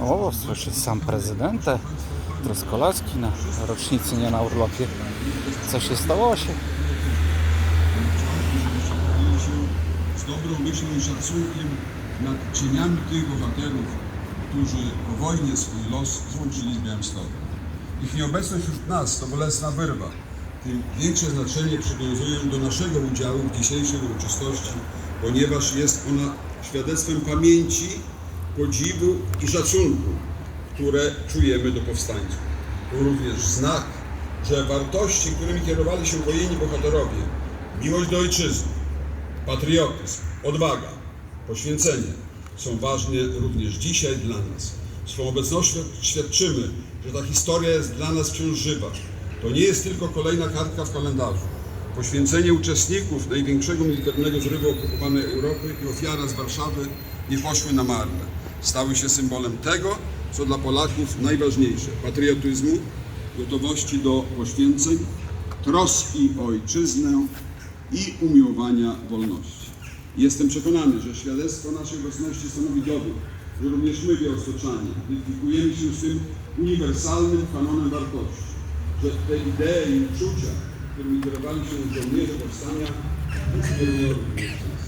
O, słyszę sam prezydent Troskolacki na rocznicy nie na urlopie. Co się stało się? z dobrą myślą i szacunkiem nad cieniami tych bohaterów, którzy po wojnie swój los złączyli z Białymstokiem. Ich nieobecność wśród nas to bolesna wyrwa. Tym większe znaczenie przywiązuję do naszego udziału w dzisiejszej uroczystości, ponieważ jest ona świadectwem pamięci, podziwu i szacunku, które czujemy do powstańców. To również znak, że wartości, którymi kierowali się wojenni bohaterowie, miłość do ojczyzny, patriotyzm, odwaga, poświęcenie są ważne również dzisiaj dla nas. Swą obecnością świadczymy, że ta historia jest dla nas wciąż żywa. To nie jest tylko kolejna kartka w kalendarzu. Poświęcenie uczestników największego militarnego zrywu okupowanej Europy i ofiara z Warszawy nie poszły na marne. Stały się symbolem tego, co dla Polaków najważniejsze patriotyzmu, gotowości do poświęceń, troski o ojczyznę i umiłowania wolności. Jestem przekonany, że świadectwo naszej obecności stanowi dowód, że również my, białostoczanie, identyfikujemy się z tym uniwersalnym kanonem wartości, że te idee i uczucia, którymi kierowali się żołnierze powstania, inspirują również nas.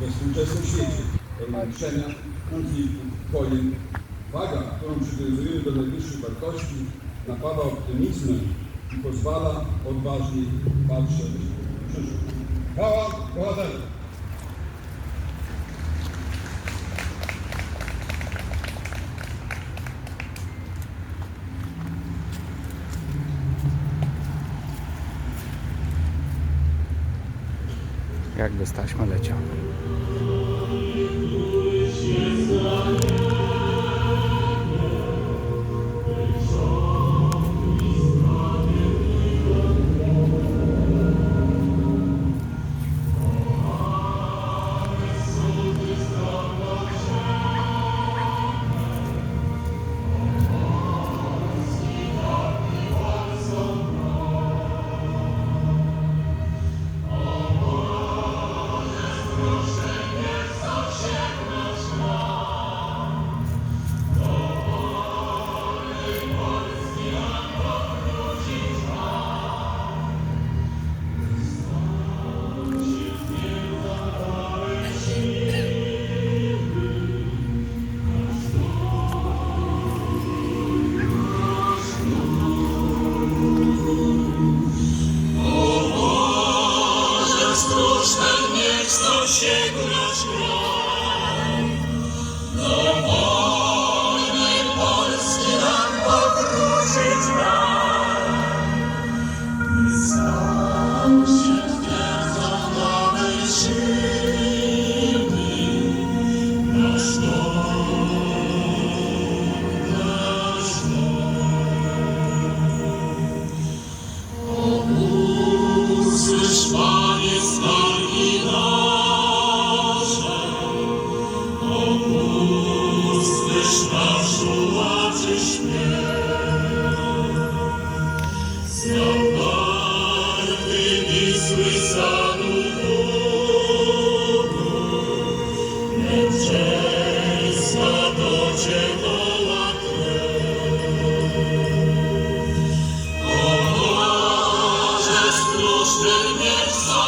We współczesnym świecie, przemian, konfliktów, wojen, waga, którą przywiązujemy do najwyższych wartości, napawa optymizmem i pozwala odważnie patrzeć w przyszłość. Chwała bohaterom! Jakby z taśmy leciał. Thank you.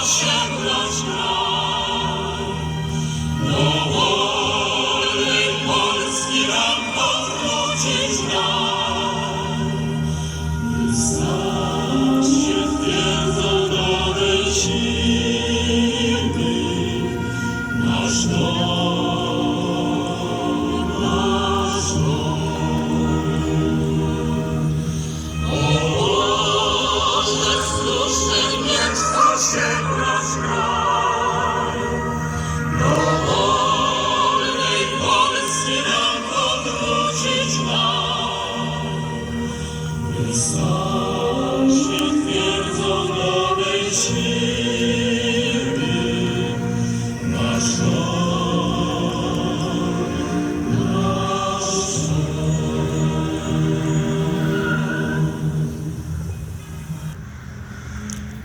Russia.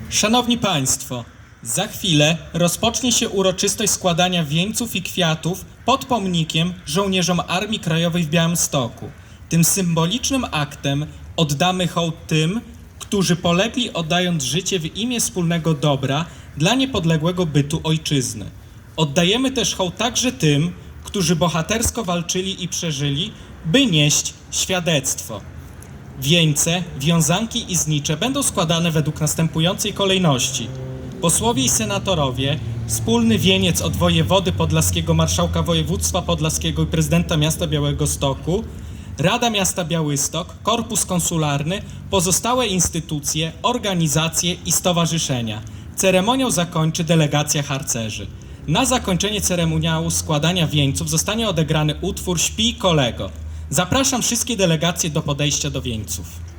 Szanowni Państwo, Za chwilę rozpocznie się uroczystość składania wieńców i kwiatów pod pomnikiem żołnierzom Armii Krajowej w Białymstoku. Tym symbolicznym aktem oddamy hołd tym, którzy polegli oddając życie w imię wspólnego dobra dla niepodległego bytu ojczyzny. Oddajemy też hołd także tym, którzy bohatersko walczyli i przeżyli, by nieść świadectwo. Wieńce, wiązanki i znicze będą składane według następującej kolejności. Posłowie i senatorowie, wspólny wieniec od wojewody podlaskiego, marszałka województwa podlaskiego i prezydenta miasta Białego Stoku, Rada Miasta Białystok, korpus konsularny, pozostałe instytucje, organizacje i stowarzyszenia. Ceremoniał zakończy delegacja harcerzy. Na zakończenie ceremoniału składania wieńców zostanie odegrany utwór Śpi kolego. Zapraszam wszystkie delegacje do podejścia do wieńców.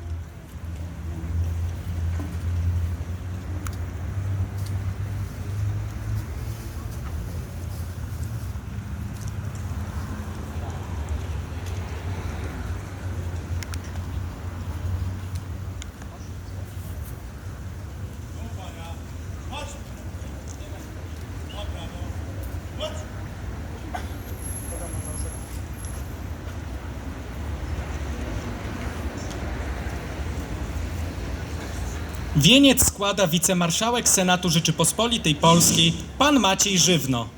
Wieniec składa wicemarszałek Senatu Rzeczypospolitej Polskiej, pan Maciej Żywno.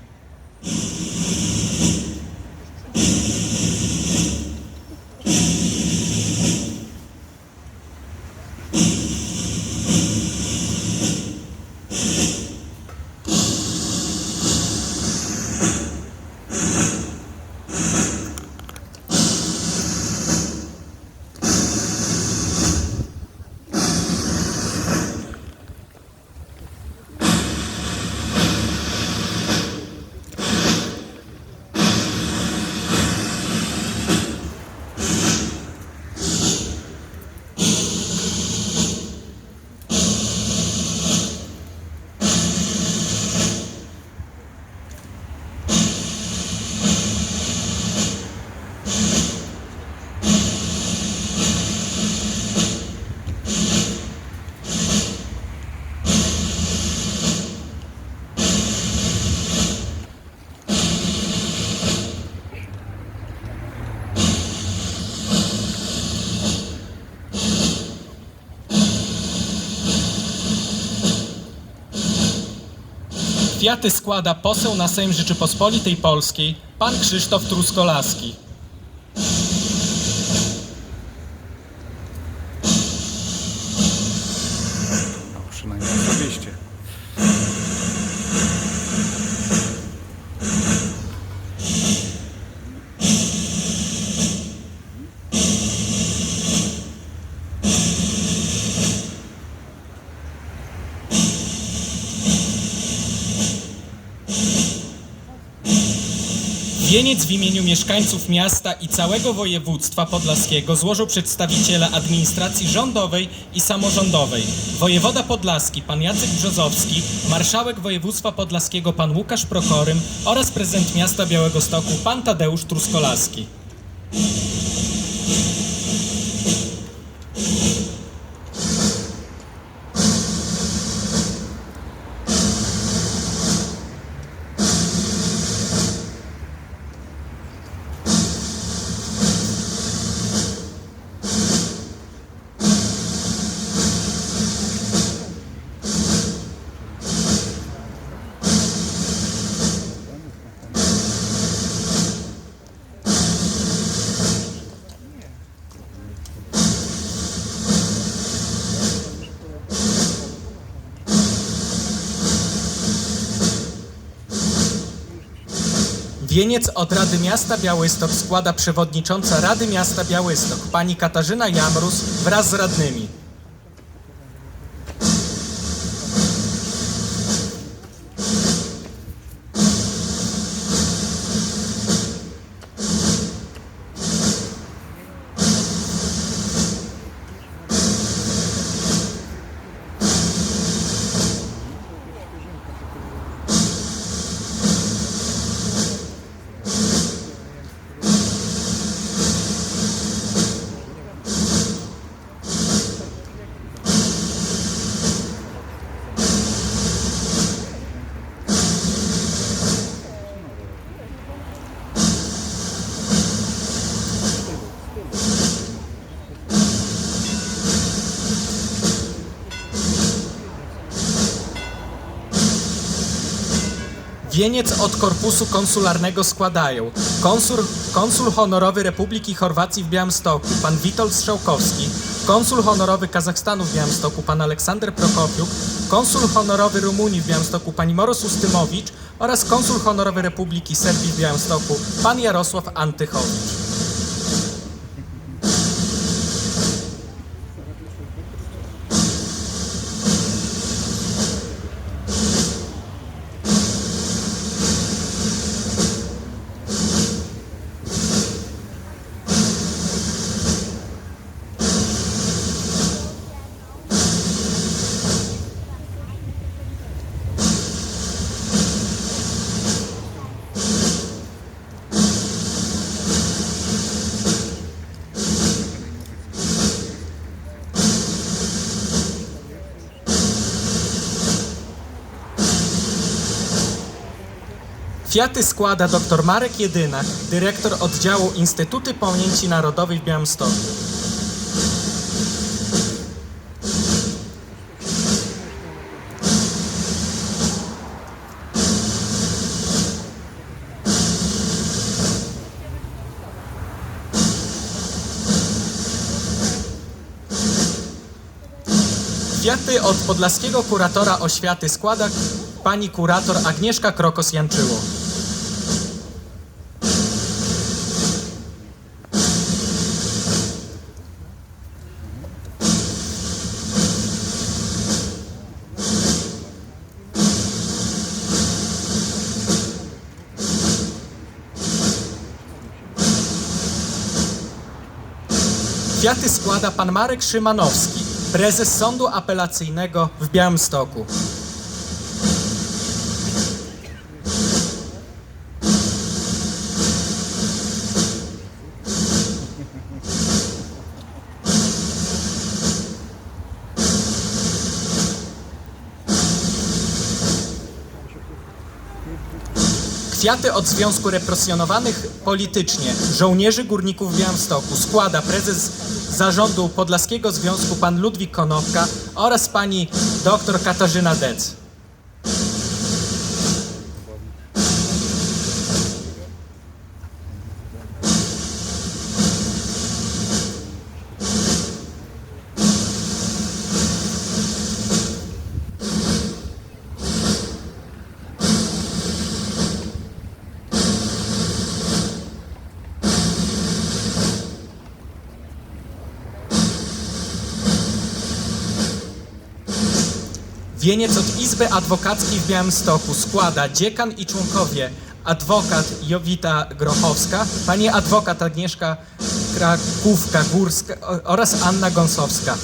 Kwiaty składa poseł na Sejm Rzeczypospolitej Polskiej, pan Krzysztof Truskolaski. Wieniec w imieniu mieszkańców miasta i całego województwa podlaskiego złożył przedstawiciele administracji rządowej i samorządowej. Wojewoda podlaski pan Jacek Brzozowski, marszałek województwa podlaskiego pan Łukasz Prokorym oraz prezydent miasta Białegostoku pan Tadeusz Truskolaski. Wieniec od Rady Miasta Białystok składa przewodnicząca Rady Miasta Białystok, pani Katarzyna Jamrus wraz z radnymi. Wieniec od korpusu konsularnego składają. Konsul, konsul honorowy Republiki Chorwacji w Białymstoku, pan Witold Strzałkowski, konsul honorowy Kazachstanu w Białymstoku, pan Aleksander Prokopiuk, konsul honorowy Rumunii w Białymstoku, pani Moros Ustymowicz. Oraz konsul honorowy Republiki Serbii w Białymstoku, pan Jarosław Antychowicz. Kwiaty składa dr Marek Jedynak, dyrektor oddziału Instytuty Pamięci Narodowej w Białymstoku. Kwiaty od podlaskiego kuratora oświaty składa pani kurator Agnieszka Krokos-Janczyło. Kwiaty składa pan Marek Szymanowski, prezes Sądu Apelacyjnego w Białymstoku. Kwiaty od Związku Represjonowanych Politycznie Żołnierzy Górników w Białymstoku składa prezes zarządu Podlaskiego Związku pan Ludwik Konopka oraz pani dr Katarzyna Dec. Wieniec od Izby Adwokackiej w Białymstoku składa dziekan i członkowie adwokat Jowita Grochowska, pani adwokat Agnieszka Krakówka-Górska oraz Anna Gąsowska.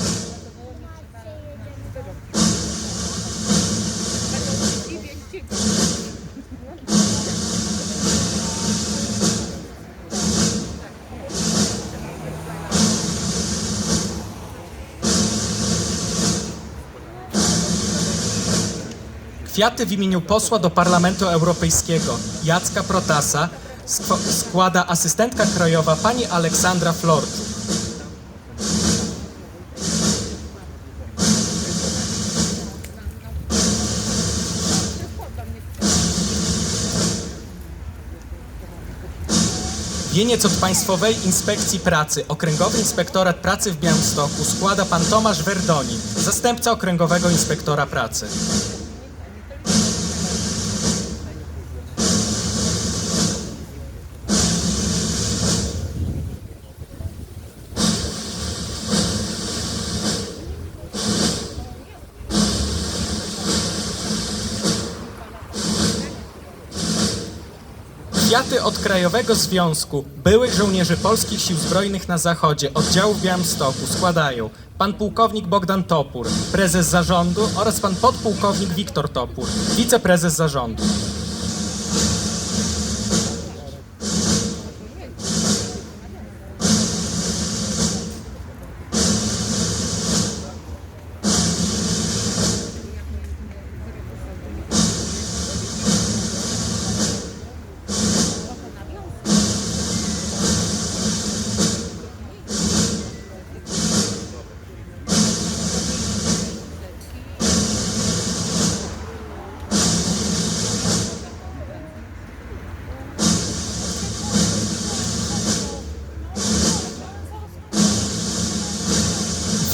Kwiaty w imieniu posła do Parlamentu Europejskiego Jacka Protasa składa asystentka krajowa pani Aleksandra Florczuk. Wieniec od Państwowej Inspekcji Pracy, Okręgowy Inspektorat Pracy w Białymstoku składa pan Tomasz Werdoni, zastępca Okręgowego Inspektora Pracy. Kwiaty od Krajowego Związku Byłych Żołnierzy Polskich Sił Zbrojnych na Zachodzie oddziału w Białymstoku składają pan pułkownik Bogdan Topór, prezes zarządu oraz pan podpułkownik Wiktor Topór, wiceprezes zarządu.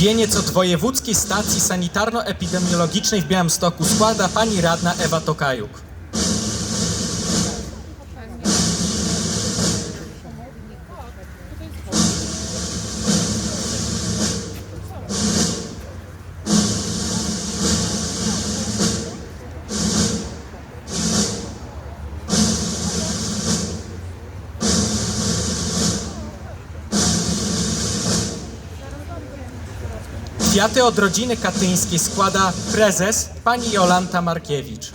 Wieniec od Wojewódzkiej Stacji Sanitarno-Epidemiologicznej w Białymstoku składa pani radna Ewa Tokajuk. Kwiaty od rodziny katyńskiej składa prezes pani Jolanta Markiewicz.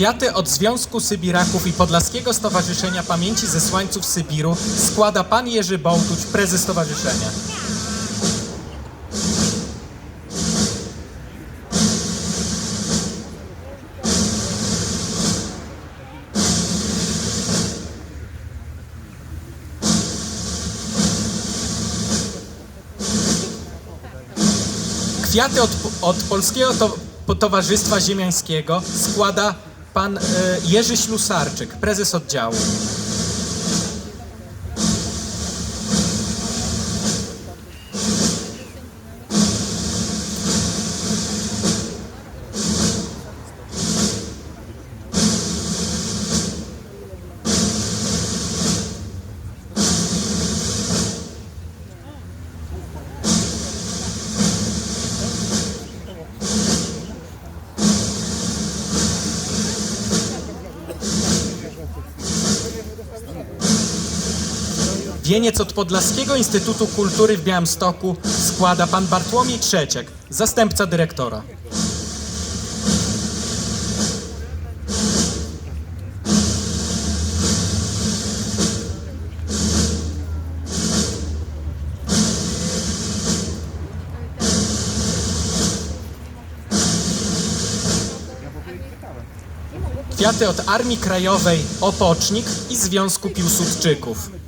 Kwiaty od Związku Sybiraków i Podlaskiego Stowarzyszenia Pamięci Zesłańców Sybiru składa pan Jerzy Bołtuć, prezes stowarzyszenia. Kwiaty od, od Polskiego to, Towarzystwa Ziemiańskiego składa pan e, Jerzy Ślusarczyk, prezes oddziału. Wieniec od Podlaskiego Instytutu Kultury w Białymstoku składa pan Bartłomiej Trzeciak, zastępca dyrektora. Kwiaty od Armii Krajowej Opocznik i Związku Piłsudczyków.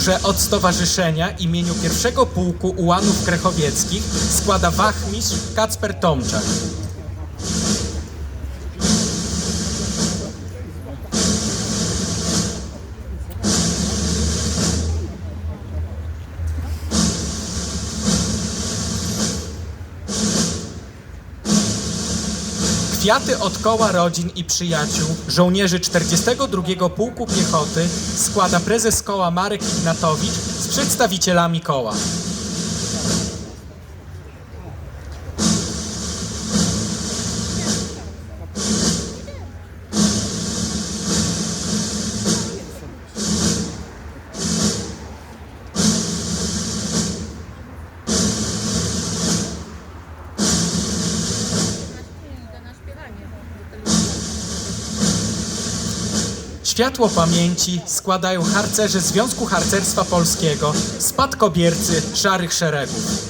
Róże od Stowarzyszenia imieniu pierwszego pułku ułanów krechowieckich składa wachmistrz Kacper Tomczak. Kwiaty od koła rodzin i przyjaciół żołnierzy 42 Pułku Piechoty składa prezes koła Marek Ignatowicz z przedstawicielami koła. Światło pamięci składają harcerze Związku Harcerstwa Polskiego, spadkobiercy Szarych Szeregów.